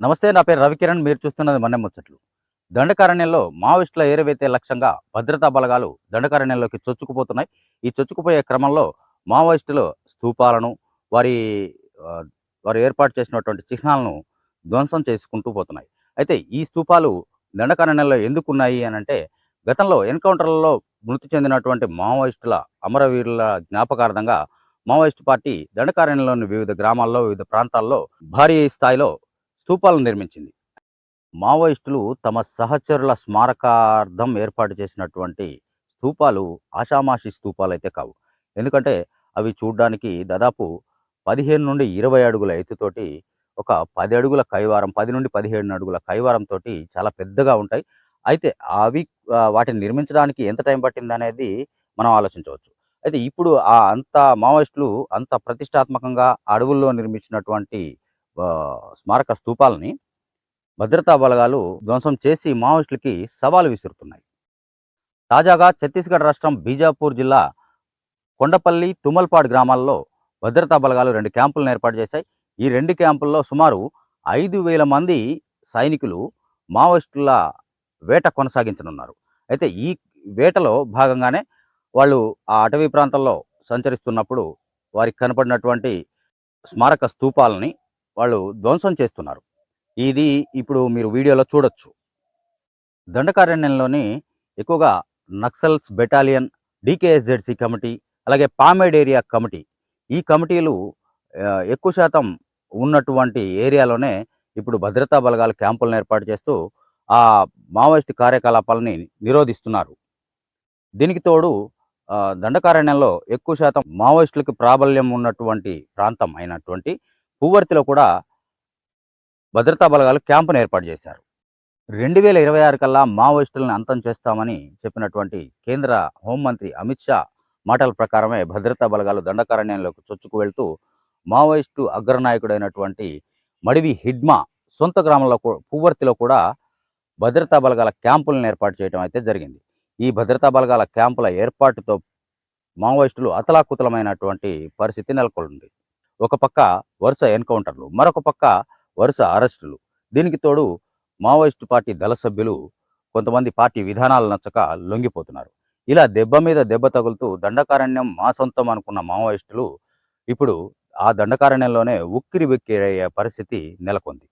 నమస్తే నా పేరు రవికిరణ్. మీరు చూస్తున్నది మన్నె ముచ్చట్లు. దండకారణ్యంలో మావోయిస్టుల ఏరవేతే లక్ష్యంగా భద్రతా బలగాలు దండకారణ్యంలోకి చొచ్చుకుపోతున్నాయి. ఈ చొచ్చుకుపోయే క్రమంలో మావోయిస్టులు స్తూపాలను వారి వారు ఏర్పాటు చేసినటువంటి చిహ్నాలను ధ్వంసం చేసుకుంటూ పోతున్నాయి. అయితే ఈ స్తూపాలు దండకారణ్యంలో ఎందుకు ఉన్నాయి అని అంటే గతంలో ఎన్కౌంటర్లలో మృతి చెందినటువంటి మావోయిస్టుల అమరవీరుల జ్ఞాపకార్థంగా మావోయిస్టు పార్టీ దండకారణ్యంలోని వివిధ గ్రామాల్లో వివిధ ప్రాంతాల్లో భారీ స్థాయిలో స్తూపాలను నిర్మించింది. మావోయిస్టులు తమ సహచరుల స్మారకార్థం ఏర్పాటు చేసినటువంటి స్తూపాలు ఆషామాషి స్తూపాలు అయితే కావు. ఎందుకంటే అవి చూడ్డానికి దాదాపు పదిహేను నుండి ఇరవై అడుగుల ఎత్తుతోటి ఒక పది అడుగుల కైవారం పది నుండి పదిహేను అడుగుల కైవారంతో చాలా పెద్దగా ఉంటాయి. అయితే అవి వాటిని నిర్మించడానికి ఎంత టైం పట్టింది అనేది మనం ఆలోచించవచ్చు. అయితే ఇప్పుడు ఆ అంత మావోయిస్టులు అంత ప్రతిష్టాత్మకంగా అడవుల్లో నిర్మించినటువంటి స్మారక స్తూపాలని భద్రతా బలగాలు ధ్వంసం చేసి మావోయిస్టులకి సవాలు విసురుతున్నాయి. తాజాగా ఛత్తీస్గఢ్ రాష్ట్రం బీజాపూర్ జిల్లా కొండపల్లి తుమల్పాడ్ గ్రామాల్లో భద్రతా బలగాలు రెండు క్యాంపులను ఏర్పాటు చేశాయి. ఈ రెండు క్యాంపుల్లో సుమారు ఐదు వేల మంది సైనికులు మావోయిస్టుల వేట కొనసాగించనున్నారు. అయితే ఈ వేటలో భాగంగానే వాళ్ళు ఆ అటవీ ప్రాంతంలో సంచరిస్తున్నప్పుడు వారికి కనపడినటువంటి స్మారక స్తూపాలని వాళ్ళు ధ్వంసం చేస్తున్నారు. ఇది ఇప్పుడు మీరు వీడియోలో చూడొచ్చు. దండకారణ్యంలోని ఎక్కువగా నక్సల్స్ బెటాలియన్ డికేఎస్జెడ్సి కమిటీ అలాగే పామేడ్ ఏరియా కమిటీ ఈ కమిటీలు ఎక్కువ శాతం ఉన్నటువంటి ఏరియాలోనే ఇప్పుడు భద్రతా బలగాలు క్యాంపులను ఏర్పాటు చేస్తూ ఆ మావోయిస్టు కార్యకలాపాలని నిరోధిస్తున్నారు. దీనికి తోడు దండకారణ్యంలో ఎక్కువ శాతం మావోయిస్టులకు ప్రాబల్యం ఉన్నటువంటి ప్రాంతం అయినటువంటి పువ్వర్తిలో కూడా భద్రతా బలగాలు క్యాంపును ఏర్పాటు చేశారు. రెండు వేల ఇరవై ఆరు కల్లా మావోయిస్టులను అంతం చేస్తామని చెప్పినటువంటి కేంద్ర హోంమంత్రి అమిత్ షా మాటల ప్రకారమే భద్రతా బలగాలు దండకారణ్యంలోకి చొచ్చుకు వెళ్తూ మావోయిస్టు అగ్రనాయకుడైనటువంటి మడివి హిడ్మా సొంత గ్రామంలో పువ్వర్తిలో కూడా భద్రతా బలగాల క్యాంపులను ఏర్పాటు చేయడం అయితే జరిగింది. ఈ భద్రతా బలగాల క్యాంపుల ఏర్పాటుతో మావోయిస్టులు అతలాకుతలమైనటువంటి పరిస్థితి నెలకొంది. ఒక పక్క వరుస ఎన్కౌంటర్లు మరొక పక్క వరుస అరెస్టులు. దీనికి తోడు మావోయిస్టు పార్టీ దళ సభ్యులు కొంతమంది పార్టీ విధానాలు నచ్చక లొంగిపోతున్నారు. ఇలా దెబ్బ మీద దెబ్బ తగులుతూ దండకారణ్యం మా సొంతం అనుకున్న మావోయిస్టులు ఇప్పుడు ఆ దండకారణ్యంలోనే ఉక్కిరి బిక్కిరయ్యే పరిస్థితి నెలకొంది.